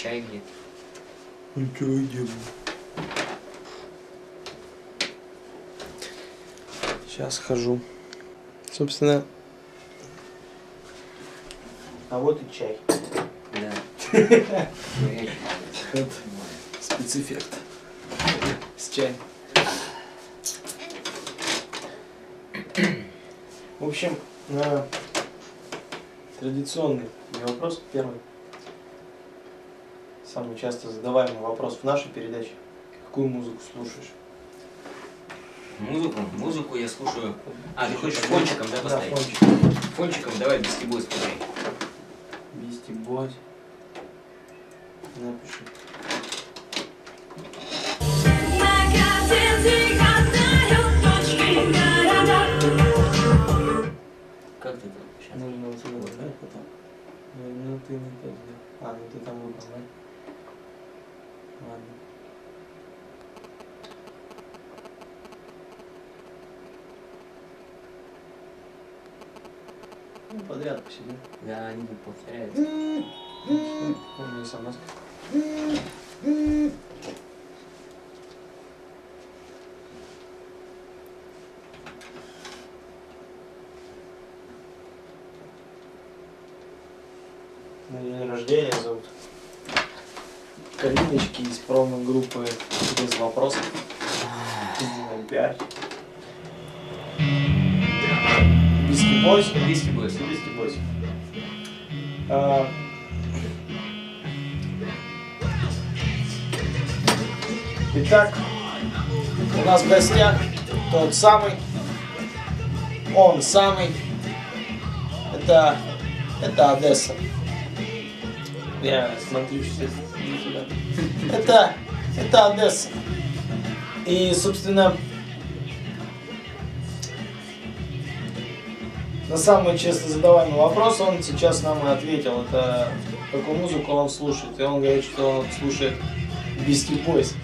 чай где? Ну чё, идем. Сейчас хожу. Собственно. А вот и чай. Да. Спецэффект. С чаем. В общем, на традиционный вопрос первый. Самый часто задаваемый вопрос в нашей передаче. Какую музыку слушаешь? Музыку? Музыку я слушаю. А, ты хочешь фончиком, да, Да, поставить? фончик. Фончиком давай Beastie Boys смотри. Бисти Бой. Напиши. Как ты там сейчас? Нужно вот сюда, да, потом? Ну, ну, ты не то сделал. А, ну ты там выбрал, да? Ну, подряд посидим. Да, они тут повторяются. Он не сама. На день рождения зовут. Калиночки из промо-группы без вопросов. Сделаем пиар. Биски Бойс. Beastie Boys. Биски Бойс. А, Итак, у нас в гостях тот самый, он самый, это, это Одесса. Я смотрю сейчас. Это, это Одесса. И, собственно, на самый честно задаваемый вопрос он сейчас нам и ответил. Это какую музыку он слушает. И он говорит, что он слушает Beastie Boys.